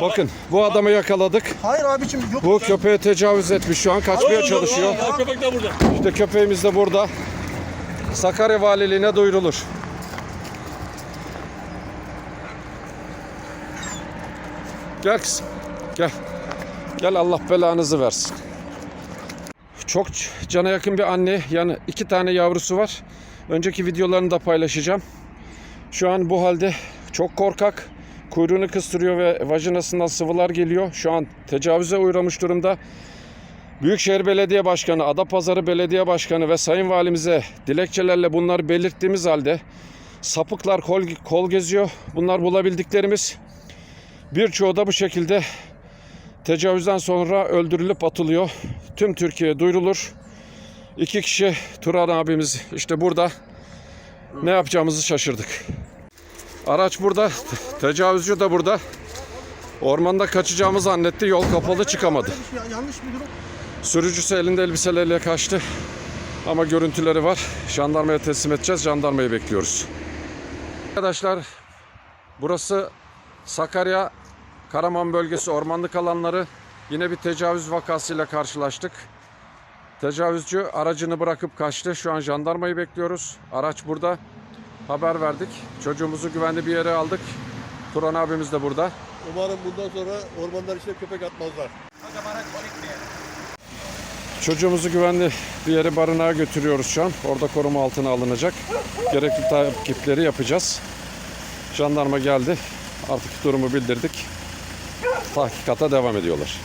Bakın bu adamı yakaladık. Hayır abicim yok. Bu köpeğe tecavüz etmiş şu an kaçmaya çalışıyor. Ya köpek de burada. İşte köpeğimiz de burada. Sakarya Valiliğine duyurulur. Gel kızım. Gel. Gel Allah belanızı versin. Çok cana yakın bir anne. Yani iki tane yavrusu var. Önceki videolarını da paylaşacağım. Şu an bu halde çok korkak. Kuyruğunu kıstırıyor ve vajinasından sıvılar geliyor. Şu an tecavüze uğramış durumda. Büyükşehir Belediye Başkanı, Adapazarı Belediye Başkanı ve Sayın Valimize dilekçelerle bunları belirttiğimiz halde sapıklar kol, kol geziyor. Bunlar bulabildiklerimiz. Birçoğu da bu şekilde tecavüzden sonra öldürülüp atılıyor. Tüm Türkiye'ye duyurulur. İki kişi Turan abimiz işte burada. Ne yapacağımızı şaşırdık. Araç burada, te- tecavüzcü de burada. Ormanda kaçacağımızı zannetti, yol kapalı çıkamadı. Ya, yanlış bir durum. Sürücüsü elinde elbiseleriyle kaçtı. Ama görüntüleri var. Jandarmaya teslim edeceğiz. Jandarmayı bekliyoruz. Arkadaşlar burası Sakarya Karaman bölgesi ormanlık alanları. Yine bir tecavüz vakasıyla karşılaştık. Tecavüzcü aracını bırakıp kaçtı. Şu an jandarmayı bekliyoruz. Araç burada. Haber verdik. Çocuğumuzu güvenli bir yere aldık. Turan abimiz de burada. Umarım bundan sonra ormanlar içine köpek atmazlar. Çocuğumuzu güvenli bir yere barınağa götürüyoruz şu an. Orada koruma altına alınacak. Gerekli takipleri yapacağız. Jandarma geldi. Artık durumu bildirdik. Tahkikata devam ediyorlar.